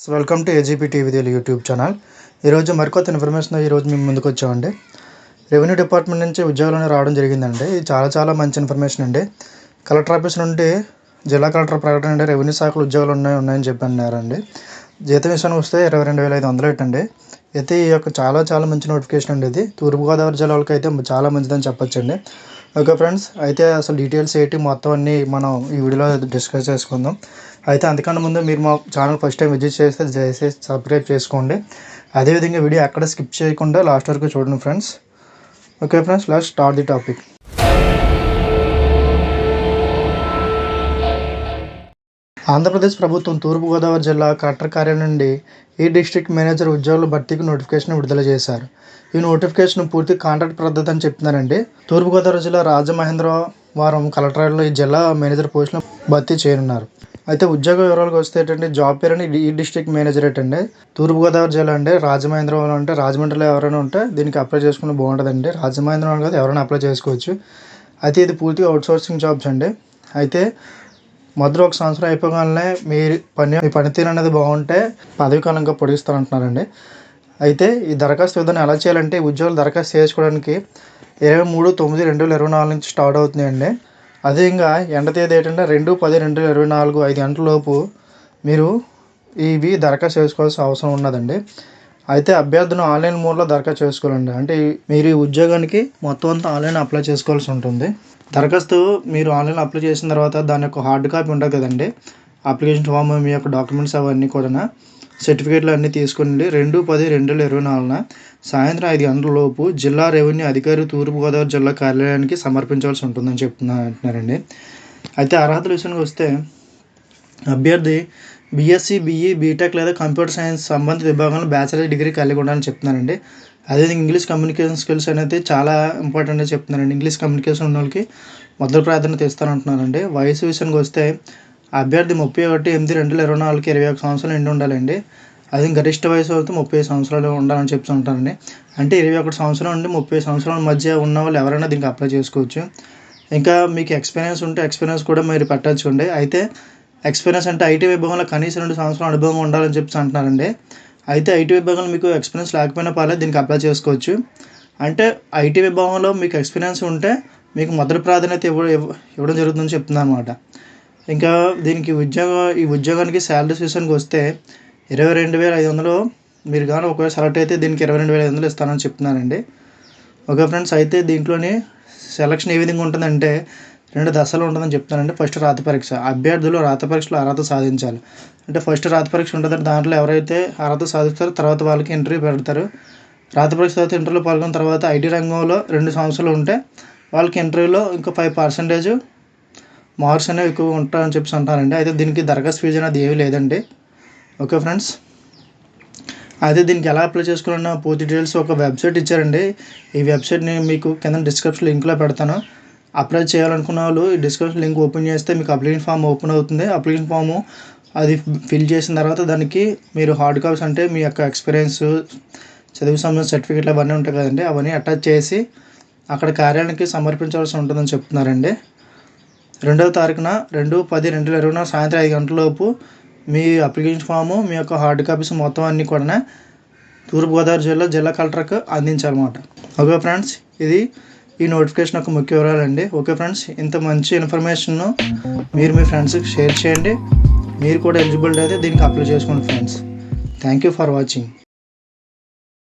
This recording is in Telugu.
Welcome to AGP TV Telugu YouTube channel ఈరోజు మరికొత్త ఇన్ఫర్మేషన్ ఈరోజు మేము ముందుకు వచ్చామండి. రెవెన్యూ డిపార్ట్మెంట్ నుంచి ఉద్యోగాలు రావడం జరిగిందండి. ఇది చాలా చాలా మంచి ఇన్ఫర్మేషన్ అండి. కలెక్టర్ ఆఫీస్ నుండి జిల్లా కలెక్టర్ ప్రకటన అంటే రెవెన్యూ శాఖలు ఉద్యోగాలు ఉన్నాయి ఉన్నాయని చెప్పి అన్నారండి. జీతం విషయానికి వస్తే ఇరవై రెండు వేల ఐదు వందలు ఏంటండి అయితే ఈ యొక్క చాలా చాలా మంచి నోటిఫికేషన్ అండి ఇది. తూర్పుగోదావరి జిల్లాలకు అయితే చాలా మంచిదని చెప్పొచ్చండి. ఓకే ఫ్రెండ్స్ అయితే అసలు డీటెయిల్స్ ఏంటి మొత్తం అన్నీ మనం ఈ వీడియోలో డిస్కస్ చేసుకుందాం. అయితే అంతకన్నా ముందు మీరు మా ఛానల్ ఫస్ట్ టైం విజిట్ చేస్తే దయచేసి సబ్స్క్రైబ్ చేసుకోండి. అదేవిధంగా వీడియో ఎక్కడ స్కిప్ చేయకుండా లాస్ట్ వరకు చూడండి friends. Okay friends last start the topic Andhra Pradesh ప్రభుత్వం తూర్పుగోదావరి జిల్లా కలెక్టర్ కార్యాలయం నుండి ఈ డిస్ట్రిక్ట్ మేనేజర్ ఉద్యోగుల భర్తీకి నోటిఫికేషన్ విడుదల చేశారు. ఈ నోటిఫికేషన్ పూర్తి కాంట్రాక్ట్ పద్ధతి అని చెప్తున్నారండి. తూర్పుగోదావరి జిల్లా రాజమహేంద్రవరం కలెక్టరేట్లో ఈ జిల్లా మేనేజర్ పోస్టును భర్తీ చేయనున్నారు. అయితే ఉద్యోగ వివరాలకు వస్తే ఏంటంటే జాబ్ పేరు అని ఈ డిస్ట్రిక్ట్ మేనేజరేట్ అండి తూర్పుగోదావరి జిల్లా అండి రాజమహేంద్రవరం అంటే రాజమండ్రిలో ఎవరైనా ఉంటే దీనికి అప్లై చేసుకుని బాగుంటుందండి. రాజమహేంద్రవరం కాదు ఎవరైనా అప్లై చేసుకోవచ్చు. అయితే ఇది పూర్తిగా అవుట్సోర్సింగ్ జాబ్స్ అండి. అయితే మధుర ఒక సంవత్సరం అయిపోగానే మీ పని మీ పనితీరు అనేది బాగుంటే పదవి కాలంగా పొడిగిస్తారంటున్నారండి. అయితే ఈ దరఖాస్తు విధానం ఎలా చేయాలంటే ఉద్యోగులు దరఖాస్తు చేసుకోవడానికి ఇరవై మూడు తొమ్మిది రెండు వేల ఇరవై నాలుగు నుంచి స్టార్ట్ అవుతున్నాయండి. అదేవిధంగా ఎండ తేదీ ఏంటంటే రెండు పది రెండు వేల ఇరవై నాలుగు ఐదు గంటల లోపు మీరు ఇవి దరఖాస్తు చేసుకోవాల్సిన అవసరం ఉన్నదండి. అయితే అభ్యర్థులు ఆన్లైన్ మోడ్లో దరఖాస్తు చేసుకోవాలండి. అంటే మీరు ఈ ఉద్యోగానికి మొత్తం అంతా ఆన్లైన్ అప్లై చేసుకోవాల్సి ఉంటుంది. దరఖాస్తు మీరు ఆన్లైన్లో అప్లై చేసిన తర్వాత దాని యొక్క హార్డ్ కాపీ ఉంటుంది కదండి. అప్లికేషన్ ఫామ్ మీ యొక్క డాక్యుమెంట్స్ అవన్నీ కూడా సర్టిఫికేట్లు అన్నీ తీసుకుని రెండు పది రెండు వేల ఇరవై నాలుగున సాయంత్రం ఐదు గంటల లోపు జిల్లా రెవెన్యూ అధికారి తూర్పుగోదావరి జిల్లా కార్యాలయానికి సమర్పించాల్సి ఉంటుందని చెప్తున్నా అంటున్నారండి. అయితే అర్హతల విషయానికి వస్తే అభ్యర్థి బీఎస్సీ బీఈ బీటెక్ లేదా కంప్యూటర్ సైన్స్ సంబంధిత విభాగంలో బ్యాచిలర్ డిగ్రీ కలిగి ఉండాలని చెప్తున్నారండి. అదే ఇంగ్లీష్ కమ్యూనికేషన్ స్కిల్స్ అనేది చాలా ఇంపార్టెంట్ అని చెప్తున్నారండి. ఇంగ్లీష్ కమ్యూనికేషన్ ఉన్న వాళ్ళకి మొదటి ప్రాధాన్యత ఇస్తానంటున్నారండి వయసు విషయానికి వస్తే అభ్యర్థి ముప్పై ఒకటి ఎనిమిది రెండు వేల ఇరవై నాలుగుకి ఇరవై ఒక సంవత్సరాలు ఎండి ఉండాలండి. అది గరిష్ట వయసు అయితే ముప్పై సంవత్సరాలు ఉండాలని చెప్తుంటారండి అంటే ఇరవై ఒకటి సంవత్సరం నుండి ముప్పై సంవత్సరాల మధ్య ఉన్న వాళ్ళు ఎవరైనా దీనికి అప్లై చేసుకోవచ్చు. ఇంకా మీకు ఎక్స్పీరియన్స్ ఉంటే ఎక్స్పీరియన్స్ కూడా మీరు పెట్టచ్చు అయితే ఎక్స్పీరియన్స్ అంటే ఐటీ విభాగంలో కనీసం రెండు సంవత్సరాల అనుభవం ఉండాలని చెప్పి అంటున్నారండి. అయితే ఐటీ విభాగంలో మీకు ఎక్స్పీరియన్స్ లేకపోయినా పర్లేదు దీనికి అప్లై చేసుకోవచ్చు. అంటే ఐటీ విభాగంలో మీకు ఎక్స్పీరియన్స్ ఉంటే మీకు మొదటి ప్రాధాన్యత ఇవ్వ ఇవ్వడం జరుగుతుందని చెప్తున్నాను అనమాట ఇంకా దీనికి ఉద్యోగం ఈ ఉద్యోగానికి శాలరీస్ విషయానికి వస్తే ఇరవై రెండు వేల ఐదు వందలు మీరు కానీ ఒకవేళ సెలెక్ట్ అయితే దీనికి ఇరవై రెండు వేల ఐదు వందలు ఇస్తానని చెప్తున్నానండి ఓకే ఫ్రెండ్స్ అయితే దీంట్లోని సెలక్షన్ ఏ విధంగా ఉంటుందంటే రెండు దశలు ఉంటుందని చెప్తానండి. ఫస్ట్ రాత పరీక్ష. అభ్యర్థులు రాత పరీక్షలో అర్హత సాధించాలి. అంటే ఫస్ట్ రాత పరీక్ష ఉంటుంది దాంట్లో ఎవరైతే అర్హత సాధిస్తారో తర్వాత వాళ్ళకి ఇంటర్వ్యూ పెడతారు. రాత పరీక్ష తర్వాత ఇంటర్వ్యూలో పాల్గొన్న తర్వాత ఐటీ రంగంలో రెండు సంవత్సరాలు ఉంటే వాళ్ళకి ఇంటర్వ్యూలో ఇంకా ఫైవ్ పర్సెంటేజ్ మార్క్స్ అనేవి ఎక్కువ ఉంటాయని చెప్పి అంటారండి అయితే దీనికి దరఖాస్తు ఫీజు అనేది ఏమీ లేదండి. Okay friends? అయితే దీనికి ఎలా అప్లై చేసుకోవాలన్న పూర్తి డీటెయిల్స్ ఒక వెబ్సైట్ ఇచ్చారండి. ఈ వెబ్సైట్ని మీకు కింద డిస్క్రిప్షన్ లింక్లో పెడతాను. అప్లై చేయాలనుకున్న వాళ్ళు ఈ డిస్క్రిప్షన్ లింక్ ఓపెన్ చేస్తే మీకు అప్లికేషన్ ఫామ్ ఓపెన్ అవుతుంది. అప్లికేషన్ ఫాము అది ఫిల్ చేసిన తర్వాత దానికి మీరు హార్డ్ కాపీస్ అంటే మీ యొక్క ఎక్స్పీరియన్స్ చదువు సంబంధించిన సర్టిఫికేట్లు అవన్నీ ఉంటాయి కదండి అవన్నీ అటాచ్ చేసి అక్కడ కార్యాలయానికి సమర్పించాల్సి ఉంటుందని చెప్తున్నారండి. రెండవ తారీఖున రెండు పది రెండు వేల ఇరవై సాయంత్రం ఐదు గంటలలోపు మీ అప్లికేషన్ ఫాము మీ యొక్క హార్డ్ కాపీస్ మొత్తం అన్నీ కూడా తూర్పుగోదావరి జిల్లా జిల్లా కలెక్టర్కి అందించాలన్నమాట. ఓకే ఫ్రెండ్స్ ఇది ఈ నోటిఫికేషన్ ఒక ముఖ్య వివరాలు అండి. ఓకే ఫ్రెండ్స్ ఇంత మంచి ఇన్ఫర్మేషన్ను మీరు మీ ఫ్రెండ్స్కి షేర్ చేయండి. మీరు కూడా ఎలిజిబుల్ అయితే దీనికి అప్లై చేసుకోండి friends thank you for watching